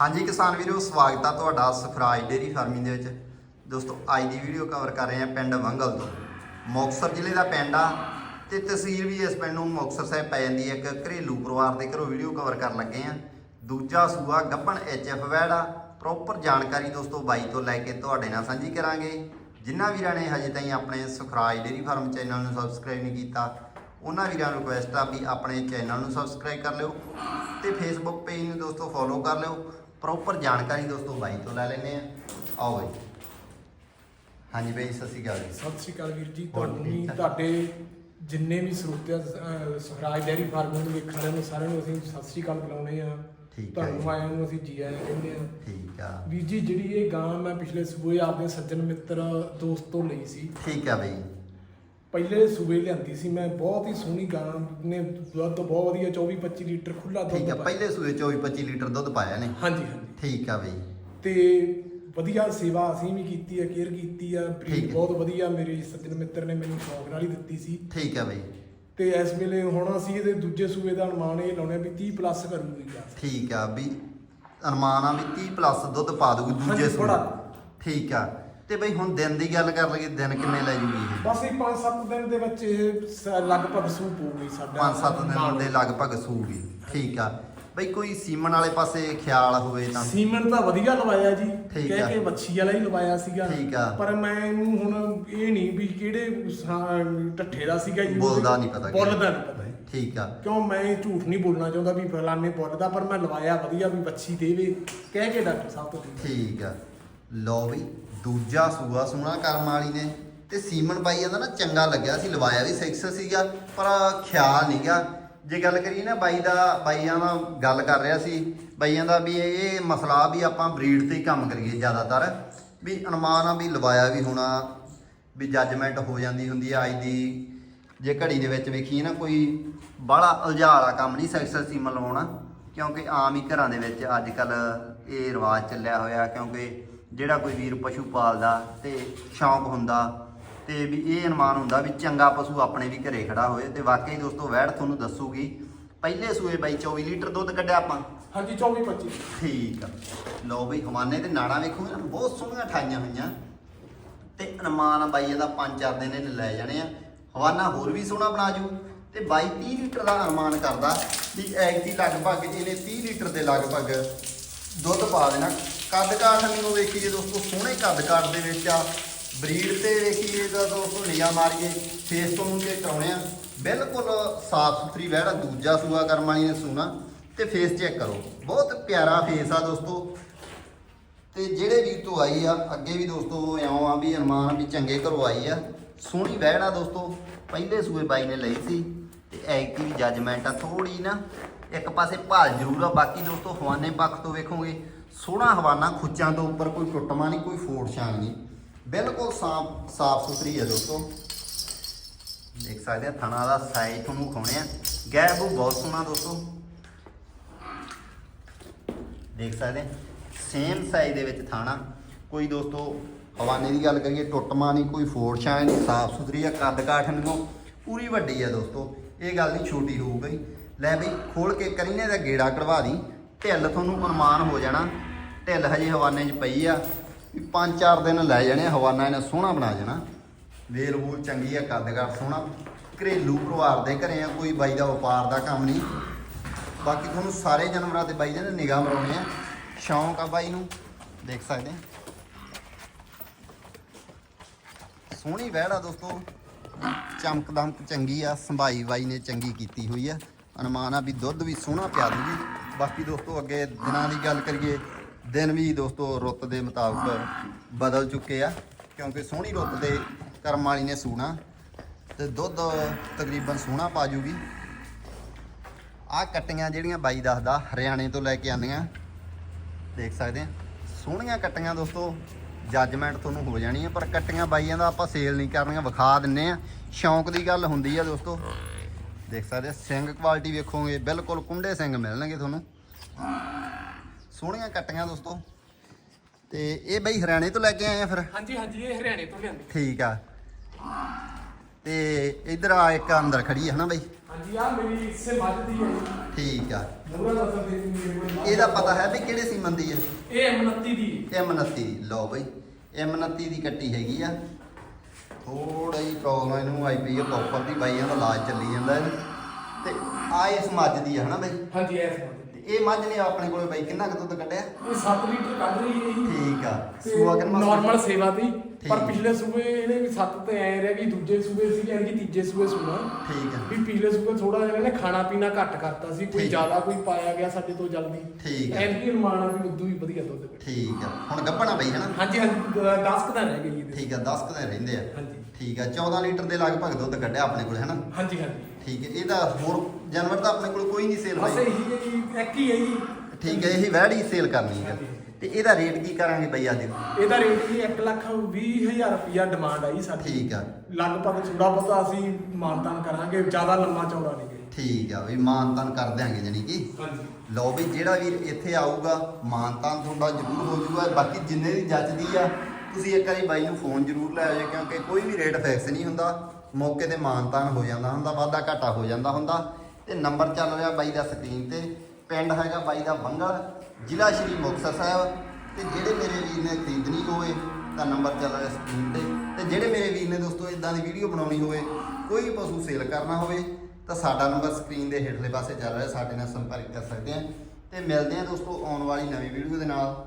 ਹਾਂਜੀ ਕਿਸਾਨ ਵੀਰੋ, ਸਵਾਗਤ ਆ ਤੁਹਾਡਾ ਸਫਰਾਜ ਡੇਰੀ ਫਾਰਮਿੰਗ ਦੇ ਵਿੱਚ। ਦੋਸਤੋ, ਅੱਜ ਦੀ ਵੀਡੀਓ ਕਵਰ ਕਰ ਰਹੇ ਹਾਂ ਪਿੰਡ ਵੰਗਲ ਤੋਂ। ਮੁਕਤਸਰ ਜ਼ਿਲ੍ਹੇ ਦਾ ਪਿੰਡ ਆ ਤੇ ਤਸਵੀਰ ਵੀ ਇਸ ਪਿੰਡ ਨੂੰ ਮੁਕਤਸਰ ਸਾਹਿਬ ਪੈ ਜਾਂਦੀ ਹੈ। ਇੱਕ ਘਰੇਲੂ ਪਰਿਵਾਰ ਦੇ ਘਰੋਂ ਵੀਡੀਓ ਕਵਰ ਕਰਨ ਲੱਗੇ ਆ। ਦੂਜਾ ਸੂਆ ਗੱਬਣ ਐਚਐਫ ਆ। ਪ੍ਰੋਪਰ ਜਾਣਕਾਰੀ ਦੋਸਤੋ ਬਾਈ ਤੋਂ ਲੈ ਕੇ ਤੁਹਾਡੇ ਨਾਲ ਸਾਂਝੀ ਕਰਾਂਗੇ। ਜਿਨ੍ਹਾਂ ਵੀਰਾਂ ਨੇ ਹਜੇ ਤਾਈਂ ਆਪਣੇ ਸੁਖਰਾਜ ਡੇਰੀ ਫਾਰਮ ਚੈਨਲ ਨੂੰ ਸਬਸਕ੍ਰਾਈਬ ਨਹੀਂ ਕੀਤਾ, ਉਹਨਾਂ ਵੀਰਾਂ ਨੂੰ ਰਿਕੁਐਸਟ ਆ ਵੀ ਆਪਣੇ ਚੈਨਲ ਨੂੰ ਸਬਸਕ੍ਰਾਈਬ ਕਰ ਲਿਓ ਤੇ ਫੇਸਬੁੱਕ ਪੇਜ ਨੂੰ ਦੋਸਤੋ ਫੋਲੋ ਕਰ ਲਿਓ। ਪ੍ਰੋਪਰ ਜਾਣਕਾਰੀ ਦੋਸਤੋ ਬਾਈ ਤੋਂ ਲੈ ਲੈਂਦੇ ਆ ਆਓ ਬਾਈ। ਹਾਂਜੀ ਬਾਈ ਸਤਿ ਸ਼੍ਰੀ ਅਕਾਲ ਜੀ। ਸਤਿ ਸ਼੍ਰੀ ਅਕਾਲ ਵੀਰ ਜੀ ਹੋਰ ਤੁਹਾਨੂੰ ਠੀਕ ਵੀ ਠਾਕ? ਤੁਹਾਡੇ ਜਿੰਨੇ ਵੀ ਸਰੋਤੇ ਆ ਸਵਰਾਜ ਡੈਰੀ ਫਾਰਮਿੰਗ ਨੂੰ ਵੇਖਣ ਵਾਲਿਆਂ ਨੂੰ ਸਾਰਿਆਂ ਨੂੰ ਅਸੀਂ ਸਤਿ ਸ਼੍ਰੀ ਅਕਾਲ ਬੁਲਾਉਂਦੇ ਆ ਠੀਕ ਹੈ ਤੁਹਾਨੂੰ ਜੀ। ਆਇਆਂ ਨੂੰ ਅਸੀਂ ਜੀ ਆਇਆਂ ਕਹਿੰਦੇ ਆ ਠੀਕ ਆ। ਵੀਰ ਜੀ ਜਿਹੜੀ ਇਹ ਗਾਂ ਮੈਂ ਪਿਛਲੇ ਸੂਬੇ ਆਪਣੇ ਸੱਜਣ ਮਿੱਤਰ ਦੋਸਤ ਤੋਂ ਲਈ ਸੀ। ਠੀਕ ਆ ਬਾਈ। ਪਹਿਲੇ ਸੂਬੇ ਲਿਆਂਦੀ ਸੀ ਮੈਂ ਬਹੁਤ ਹੀ ਸੋਹਣੀ ਗਾਂ ਨੇ ਦੁੱਧ ਬਹੁਤ ਵਧੀਆ 24 25 ਲੀਟਰ ਖੁੱਲਾ ਦੁੱਧ ਠੀਕ ਆ ਪਾਇਆ। ਪਹਿਲੇ ਸੂਏ 24 25 ਲੀਟਰ ਦੁੱਧ ਪਾਇਆ ਨੇ? ਹਾਂਜੀ ਹਾਂਜੀ। ਠੀਕ ਆ ਬਾਈ। ਤੇ ਵਧੀਆ ਸੇਵਾ ਅਸੀਂ ਵੀ ਕੀਤੀ ਆ ਕੇਅਰ ਕੀਤੀ ਆ ਠੀਕ ਬਰੀਡ ਹੈ। ਬਹੁਤ ਵਧੀਆ ਮੇਰੇ ਸੱਜਣ ਮਿੱਤਰ ਨੇ ਮੈਨੂੰ ਸ਼ੌਕ ਨਾਲ ਹੀ ਦਿੱਤੀ ਸੀ। ਠੀਕ ਆ ਬਾਈ। ਤੇ ਇਸ ਵੇਲੇ ਹੁਣ ਅਸੀਂ ਇਹਦੇ ਦੂਜੇ ਸੂਬੇ ਦਾ ਅਨੁਮਾਨ ਇਹ ਲਾਉਣੇ ਵੀ 30 ਪਲੱਸ ਕਰੂਗੀ ਗਾ। ਠੀਕ ਆ ਵੀ ਅਨੁਮਾਨ ਆ ਵੀ 30 ਪਲੱਸ ਦੁੱਧ ਪਾ ਦੂਗੀ ਦੂਜੇ ਹਾਂਜੀ, ਸੂਏ। ਠੀਕ ਆ। ਤੇ ਬਈ ਹੁਣ ਦਿਨ ਦੀ ਗੱਲ ਕਰ ਲਈਏ ਦਿਨ ਕਿੰਨੇ ਲੈ ਜੂਗੀ ਇਹ? ਬਸ ਇਹ 5-7 ਦਿਨ ਦੇ ਵਿੱਚ ਇਹ ਸ- ਲਗਭਗ ਸੂ ਪਊਗੀ ਸਾਡਾ। 5-7 ਦਿਨ ਦੇ ਲਗਭਗ ਸੂਗੀ ਠੀਕ ਆ। ਬਈ ਕੋਈ ਸੀਮਨ ਵਾਲੇ ਪਾਸੇ ਖਿਆਲ ਹੋਵੇ ਤਾਂ। ਸੀਮਨ ਤਾਂ ਵਧੀਆ ਲਵਾਇਆ ਜੀ ਠੀਕ ਕਹਿ ਆ। ਕੇ ਵੱਛੀ ਵਾਲਾ ਹੀ ਲਵਾਇਆ ਸੀਗਾ। ਠੀਕ ਆ। ਪਰ ਮੈਂ ਇਹਨੂੰ ਹੁਣ ਇਹ ਨਹੀਂ ਵੀ ਕਿਹੜੇ ਸਾ- ਢੱਠੇ ਦਾ ਸੀਗਾ ਜੀ। ਬੋਲਦਾ ਨਹੀਂ ਪਤਾ ਬੋਲਦਾ ਨਹੀਂ ਪਤਾ ਜੀ। ਠੀਕ ਆ। ਕਿਉਂ ਮੈਂ ਇਹ ਝੂਠ ਨਹੀਂ ਬੋਲਣਾ ਚਾਹੁੰਦਾ ਵੀ ਫਲਾਣੇ ਬੋਲਦਾ ਪਰ ਮੈਂ ਲਵਾਇਆ ਵਧੀਆ ਵੀ ਵੱਛੀ ਦੇਵੇ ਕਹਿ ਕੇ ਡਾਕਟਰ ਸਾਹਿਬ ਤੋਂ। ਠੀਕ ਠੀਕ ਆ। ਲਓ ਬਈ ਦੂਜਾ ਸੂਆ ਸੋਹਣਾ ਕਰਮ ਵਾਲੀ ਨੇ ਤੇ ਸੀਮਨ ਬਾਈ ਦਾ ਨਾ ਚੰਗਾ ਲੱਗਿਆ ਸੀ, ਲਵਾਇਆ ਵੀ 6 ਸੀਗਾ, ਪਰ ਖਿਆਲ ਨਹੀਂ ਨਹੀਂਗਾ ਜੇ ਗੱਲ ਕਰੀਏ ਨਾ ਬਾਈ ਦਾ, ਬਾਈਆਂ ਦਾ ਗੱਲ ਕਰ ਰਿਹਾ ਸੀ, ਬਾਈਆਂ ਦਾ ਵੀ ਇਹ ਮਸਲਾ ਵੀ ਆਪਾਂ ਬਰੀਡ ਤੇ ਹੀ ਕੰਮ ਕਰੀਏ ਜ਼ਿਆਦਾਤਰ, ਵੀ ਅਨੁਮਾਨ ਆ ਵੀ ਲਵਾਇਆ ਵੀ ਹੋਣਾ, ਵੀ ਜੱਜਮੈਂਟ ਹੋ ਜਾਂਦੀ ਹੁੰਦੀ ਆ ਅੱਜ ਦੀ। ਜੇ ਘੜੀ ਦੇ ਵਿੱਚ ਵੇਖੀਏ ਨਾ ਕੋਈ ਬਾਹਲਾ ਉਲਝਾ ਵਾਲਾ ਕੰਮ ਨਹੀਂ ਸੈਕਸਰ ਸੀਮਨ ਲਵਾਉਣਾ ਕਿਉਂਕਿ ਆਮ ਹੀ ਘਰਾਂ ਦੇ ਵਿੱਚ ਅੱਜ ਕੱਲ ਇਹ ਰਿਵਾਜ ਚੱਲਿਆ ਹੋਇਆ, ਕਿਉਂਕਿ ਜਿਹੜਾ ਕੋਈ ਵੀਰ ਪਸ਼ੂ ਪਾਲਦਾ ਤੇ ਸ਼ੌਂਕ ਹੁੰਦਾ ਤੇ ਵੀ ਇਹ ਅਨੁਮਾਨ ਹੁੰਦਾ ਵੀ ਚੰਗਾ ਪਸ਼ੂ ਆਪਣੇ ਵੀ ਘਰੇ ਖੜਾ ਹੋਏ ਤੇ ਵਾਕਈ ਦੋਸਤੋ ਵੈੜ ਤੁਹਾਨੂੰ ਦੱਸੂਗੀ ਪਹਿਲੇ ਸੂਏ ਬਾਈ 24 ਲੀਟਰ ਦੁੱਧ ਕੱਢਿਆ ਆਪਾਂ? ਹਾਂਜੀ 24 25 ਠੀਕ ਆ। ਲਓ ਬਈ ਹਵਾਨੇ ਤੇ ਨਾੜਾਂ ਵੇਖੋਗੇ ਨਾ ਬਹੁਤ ਸੋਹਣੀਆਂ ਠਾਈਆਂ ਹੋਈਆਂ। ਤੇ ਅਨੁਮਾਨ ਬਾਈ ਇਹਦਾ ਪੰਜ ਚਾਰ ਦਿਨ ਇਹਨੇ ਲੈ ਜਾਣੇ ਆ। ਹਵਾਨਾ ਹੋਰ ਵੀ ਸੋਹਣਾ ਬਣਾ ਜੂ। ਤੇ ਬਾਈ 30 ਲੀਟਰ ਦਾ ਅਨੁਮਾਨ ਕਰਦਾ ਵੀ ਐਗਤੀ ਲਗਭਗ ਇਹਨੇ 30 ਲੀਟਰ ਦੇ ਲਗਭਗ ਦੁੱਧ ਪਾ ਦੇਣਾ। ਕੱਦ ਕਾਠ ਮੈਨੂੰ ਵੇਖੀਏ ਦੋਸਤੋ, ਸੋਹਣੇ ਕੱਦ ਕਾਠ ਦੇ ਵਿੱਚ ਆ। ਬਰੀਡ ਤੇ ਵੇਖੀਏ ਤਾਂ ਦੋਸਤੋ ਨਿਗਾਹ ਮਾਰੀਏ ਫੇਸ ਤੋਂ ਨੂੰ ਚੈੱਕ ਕਰਾਉਣੇ ਆ। ਬਿਲਕੁਲ ਸਾਫ਼ ਸੁਥਰੀ ਵਹਿੜਾ ਦੂਜਾ ਸੂਆ ਕਰਮ ਵਾਲੀ ਨੇ ਸੂਣਾ। ਤੇ ਫੇਸ ਚੈੱਕ ਕਰੋ। ਬਹੁਤ ਪਿਆਰਾ ਫੇਸ ਆ ਦੋਸਤੋ। ਤੇ ਜਿਹੜੇ ਵੀ ਤੋਂ ਆਈ ਆ, ਅੱਗੇ ਵੀ ਦੋਸਤੋ ਇਉਂ ਆ ਵੀ ਅਰਮਾਨ ਵੀ ਚੰਗੇ ਘਰੋਂ ਆਈ ਆ। ਸੋਹਣੀ ਵਹਿੜ ਆ ਦੋਸਤੋ। ਪਹਿਲੇ ਸੂਏ ਬਾਈ ਨੇ ਲਈ ਸੀ। ਤੇ ਐਕਟੀ ਵੀ ਜੱਜਮੈਂਟ ਆ ਥੋੜੀ ਨਾ ਇੱਕ ਪਾਸੇ ਭਾਲ ਜ਼ਰੂਰ ਆ, ਬਾਕੀ ਦੋਸਤੋ ਹਵਾਨੇ ਪੱਖ ਤੋਂ ਵੇਖੋਗੇ। ਸੋਹਣਾ ਹਵਾਨਾ ਖੁੱਚਾਂ ਤੋਂ ਉੱਪਰ ਕੋਈ ਟੁੱਟਮਾ ਨਹੀਂ, ਕੋਈ ਫੋੜ ਛਾਂਗ ਨਹੀਂ। ਬਿਲਕੁਲ ਸਾਫ਼ ਸਾਫ਼ ਸੁਥਰੀ ਹੈ ਦੋਸਤੋ। ਦੇਖ ਸਕਦੇ ਆ, ਥਣਾ ਦਾ ਸਾਈਜ਼ ਤੁਹਾਨੂੰ ਖਾਉਣੇ ਆ। ਗੈਪ ਬਹੁਤ ਸੋਹਣਾ ਦੋਸਤੋ। ਦੇਖ ਸਕਦੇ ਸੇਮ ਸਾਈਜ਼ ਦੇ ਵਿੱਚ ਥਾਣਾ। ਕੋਈ ਦੋਸਤੋ, ਹਵਾਨੇ ਦੀ ਗੱਲ ਕਰੀਏ ਟੁੱਟਮਾ ਨਹੀਂ, ਕੋਈ ਫੋੜ ਛਾਂ ਨਹੀਂ, ਸਾਫ਼ ਸੁਥਰੀ ਆ, ਕੱਦ ਕਾਠ ਨੂੰ ਪੂਰੀ ਵੱਡੀ ਆ ਦੋਸਤੋ। ਇਹ ਗੱਲ ਨਹੀਂ ਛੋਟੀ ਹੋਊ ਗਈ ਲੈ ਬਈ, ਖੋਲ ਕੇ ਕਰੀਨੇ ਦਾ ਗੇੜਾ ਕਢਵਾ ਦੀ। ਢਿੱਲ ਤੁਹਾਨੂੰ ਅਨੁਮਾਨ ਹੋ ਜਾਣਾ। ਢਿੱਲ ਹਜੇ ਹਵਾਨੇ 'ਚ ਪਈ ਆ। ਵੀ 5-4 ਦਿਨ ਲੈ ਜਾਣੇ ਹਵਾਨਾ ਇਹਨੇ ਸੋਹਣਾ ਬਣਾ ਜਾਣਾ। ਵੇਲ ਵੂਲ ਚੰਗੀ ਆ, ਕੱਦ ਕਾਠ ਸੋਹਣਾ। ਘਰੇਲੂ ਪਰਿਵਾਰ ਦੇ ਘਰੇ ਆ, ਕੋਈ ਬਾਈ ਦਾ ਵਪਾਰ ਦਾ ਕੰਮ ਨਹੀਂ। ਬਾਕੀ ਤੁਹਾਨੂੰ ਸਾਰੇ ਜਾਨਵਰਾਂ ਤੇ ਬਾਈ ਦੇ ਨਿਗਾਹ ਮਰਾਉਣੇ ਆ। ਸ਼ੌਂਕ ਆ ਬਾਈ ਨੂੰ। ਦੇਖ ਸਕਦੇ ਸੋਹਣੀ ਵਹਿੜ ਆ ਦੋਸਤੋ। ਚਮਕ ਦਮਕ ਚੰਗੀ ਆ। ਸੰਭਾਈ ਬਾਈ ਨੇ ਚੰਗੀ ਕੀਤੀ ਹੋਈ ਆ। ਅਨੁਮਾਨ ਆ ਵੀ ਦੁੱਧ ਵੀ ਸੋਹਣਾ ਪਿਆ ਦੂਗੀ। ਬਾਕੀ ਦੋਸਤੋ, ਅੱਗੇ ਦਿਨਾਂ ਦੀ ਗੱਲ ਕਰੀਏ, ਦਿਨ ਵੀ ਦੋਸਤੋ ਰੁੱਤ ਦੇ ਮੁਤਾਬਕ ਬਦਲ ਚੁੱਕੇ ਆ, ਕਿਉਂਕਿ ਸੋਹਣੀ ਰੁੱਤ ਦੇ ਕਰਮ ਵਾਲੀ ਨੇ ਸੂਣਾ ਤੇ ਦੁੱਧ ਤਕਰੀਬਨ ਸੋਹਣਾ ਪਾ ਜੂਗੀ। ਆਹ ਕੱਟੀਆਂ ਜਿਹੜੀਆਂ ਬਾਈ ਦੱਸਦਾ, ਹਰਿਆਣੇ ਤੋਂ ਲੈ ਕੇ ਆਂਦੀਆਂ ਦੇਖ ਸਕਦੇ ਆ। ਸੋਹਣੀਆਂ ਕੱਟੀਆਂ ਦੋਸਤੋ ਜੱਜਮੈਂਟ ਤੁਹਾਨੂੰ ਹੋ ਜਾਣੀ ਹੈ ਪਰ ਕੱਟੀਆਂ ਬਾਈਆਂ ਦਾ ਆਪਾਂ ਸੇਲ ਨਹੀਂ ਕਰਨੀਆਂ, ਵਿਖਾ ਦਿੰਨੇ ਆ। ਸ਼ੌਂਕ ਦੀ ਗੱਲ ਹੁੰਦੀ ਆ ਦੋਸਤੋ। ਦੇਖ ਸਕਦੇ ਸਿੰਘ ਕੁਆਲਿਟੀ ਵੇਖੋਗੇ ਬਿਲਕੁਲ ਕੁੰਡੇ ਸਿੰਘ ਮਿਲਣਗੇ ਤੁਹਾਨੂੰ। ਸੋਹਣੀਆਂ ਕੱਟੀਆਂ ਦੋਸਤੋ। ਤੇ ਇਹ ਬਈ ਹਰਿਆਣੇ ਤੋਂ ਲੈ ਕੇ ਆਏ ਆ ਫਿਰ? ਹਾਂਜੀ ਹਾਂਜੀ ਇਹ ਹਰਿਆਣੇ ਤੋਂ ਲਿਆਂਦੀ। ਠੀਕ ਆ। ਤੇ ਇਧਰ ਆ ਇੱਕ ਅੰਦਰ ਖੜੀ ਹੈ ਹਨਾ ਬਈ? ਹਾਂਜੀ ਆ ਮੇਰੀ ਇਸੇ ਮੱਝ ਦੀ ਹੈ। ਠੀਕ ਆ। ਇਹਦਾ ਪਤਾ ਹੈ ਵੀ ਕਿਹੜੇ ਸੀਮਨ ਦੀ ਹੈ ਇਹ M29 ਦੀ M29 ਲਓ ਬਈ। M29 ਦੀ ਕੱਟੀ ਹੈਗੀ ਆ। ਥੋੜਾ ਹੀ ਪ੍ਰੋਬਲਮ ਇਹਨੂੰ ਆਈ ਪਈ ਆ ਪ੍ਰੋਪਰ ਦੀ ਬਾਈਆਂ ਦਾ ਇਲਾਜ ਚੱਲੀ ਜਾਂਦਾ ਇਹਨੂੰ ਤੇ ਆ ਇਸ ਮੱਝ ਦੀ ਆ, ਹਨਾ ਬਾਈ? ਹਾਂਜੀ ਐਸ ਮੱਝ ਇਹ ਮੱਝ ਨੇ ਆਪਣੇ ਕੋਲੇ ਬਾਈ ਕਿੰਨਾ ਕੁ ਦੁੱਧ ਕੱਢਿਆ? ਇਹ 7 ਲੀਟਰ ਕੱਢ ਰਹੀ ਹੈ ਜੀ। ਠੀਕ ਆ। ਸੂਆ ਕਿੰਨਾ ਨਾਰਮਲ ਸੇਵਾ ਦੀ ਪਰ। ਪਿਛਲੇ ਸੂਬੇ ਇਹਨੇ ਵੀ 7 ਤੇ ਐ ਰਿਹਾ ਕਿ ਦੂਜੇ ਸੂਬੇ ਸੀ ਯਾਨੀ ਕਿ ਤੀਜੇ ਸੂਬੇ ਸੁਣਾ ਠੀਕ ਆ। ਵੀ ਪਿਛਲੇ ਸੂਬੇ ਥੋੜਾ ਜਿਹਾ ਇਹਨੇ ਖਾਣਾ ਪੀਣਾ ਘੱਟ ਕਰਤਾ ਸੀ ਕੋਈ। ਜ਼ਿਆਦਾ ਕੋਈ ਪਾਇਆ ਗਿਆ ਸਾਡੇ ਤੋਂ ਜਲਦੀ। ਠੀਕ ਹੈ। ਐਨਕੀ ਆ ਵੀ ਉਦੋਂ ਵੀ ਵਧੀਆ ਦੁੱਧ। ਠੀਕ ਆ। ਹੁਣ ਗੱਭਣਾ ਬਈ ਹਨਾ? ਹਾਂਜੀ ਹਾਂਜੀ 10 ਕੁ ਤਾਂ ਰਹਿ ਗਈ ਠੀਕ ਆ 10 ਕੁ ਦਿਨ ਰਹਿੰਦੇ ਆ। ਹਾਂਜੀ। ਠੀਕ ਆ 14 ਲੀਟਰ ਦੇ ਲਗਭਗ ਦੁੱਧ ਕੱਢਿਆ ਆਪਣੇ ਕੋਲੇ ਹਨਾ? ਹਾਂਜੀ ਹਾਂਜੀ। ਠੀਕ ਹੈ ਇਹਦਾ ਹੋਰ ਜਾਨਵਰ ਤਾਂ ਆਪਣੇ ਕੋਲ ਕੋਈ ਨਹੀਂ ਸੇਲ ਬਸ ਹੋਈ। ਇਹੀ ਹੈ ਜੀ ਇੱਕ ਹੀ ਹੈ ਜੀ। ਠੀਕ ਹੈ ਇਹ ਵੈੜ ਹੀ ਸੇਲ ਕਰਨੀ ਹੈ। ਤੇ ਇਹਦਾ ਰੇਟ ਕੀ ਕਰਾਂਗੇ ਬਈ ਅੱਜ? ਇਹਦਾ ਰੇਟ ਜੀ 1 ਲੱਖ 20 ਹਜ਼ਾਰ ਰੁਪਇਆ ਡਿਮਾਂਡ ਆਈ ਸਾਡੀ। ਠੀਕ ਆ। ਲਗਭਗ ਥੋੜਾ ਬਹੁਤਾ ਅਸੀਂ ਮਾਨਤਾਨ ਕਰਾਂਗੇ ਜ਼ਿਆਦਾ ਲੰਮਾ ਚੌੜਾ ਨਹੀਂ ਠੀਕ ਆ ਵੀ ਮਾਨਤਾਨ ਕਰ ਦਿਆਂਗੇ ਜਾਨੀ ਕਿ। ਹਾਂਜੀ। ਲਓ ਵੀ ਜਿਹੜਾ ਵੀਰ ਇੱਥੇ ਆਊਗਾ ਮਾਨਤਾਨ ਤੁਹਾਡਾ ਜ਼ਰੂਰ ਹੋ ਜਾਊਗਾ ਬਾਕੀ ਜਿੰਨੇ ਦੀ ਜੱਜਦੀ ਆ ਤੁਸੀਂ ਇੱਕ ਵਾਰੀ ਬਾਈ ਨੂੰ ਫੋਨ ਜ਼ਰੂਰ ਲੈ ਆਇਓ ਕਿਉਂਕਿ ਕੋਈ ਵੀ ਰੇਟ ਫਿਕਸ ਨਹੀਂ ਹੁੰਦਾ, ਮੌਕੇ ਤੇ ਮਾਨਤਾਨ ਹੋ ਜਾਂਦਾ ਹੁੰਦਾ, ਵਾਧਾ ਘਾਟਾ ਹੋ ਜਾਂਦਾ ਹੁੰਦਾ। ਤੇ ਨੰਬਰ ਚੱਲ ਰਿਹਾ ਬਾਈ ਦਾ ਸਕਰੀਨ ਤੇ, ਪਿੰਡ ਹੈਗਾ ਬਾਈ ਦਾ ਬੰਗਲ, ਜ਼ਿਲ੍ਹਾ ਸ਼੍ਰੀ ਮੁਕਤਸਰ ਸਾਹਿਬ। ਤੇ ਜਿਹੜੇ ਮੇਰੇ ਵੀਰ ਨੇ ਖਰੀਦਣੀ ਹੋਵੇ, ਤਾਂ ਨੰਬਰ ਚੱਲ ਰਿਹਾ ਸਕਰੀਨ ਤੇ। ਤੇ ਜਿਹੜੇ ਮੇਰੇ ਵੀਰ ਨੇ ਦੋਸਤੋ ਇਦਾਂ ਦੀ ਵੀਡੀਓ ਬਣਾਉਣੀ ਹੋਵੇ, ਕੋਈ ਪਸ਼ੂ ਸੇਲ ਕਰਨਾ ਹੋਵੇ, ਤਾਂ ਸਾਡਾ ਨੰਬਰ ਸਕਰੀਨ ਦੇ ਹੇਠਲੇ ਪਾਸੇ ਚੱਲ ਰਿਹਾ, ਸਾਡੇ ਨਾਲ ਸੰਪਰਕ ਕਰ ਸਕਦੇ ਆ। ਤੇ ਮਿਲਦੇ ਆ ਦੋਸਤੋ ਆਉਣ ਵਾਲੀ ਨਵੀਂ ਵੀਡੀਓ ਦੇ ਨਾਲ।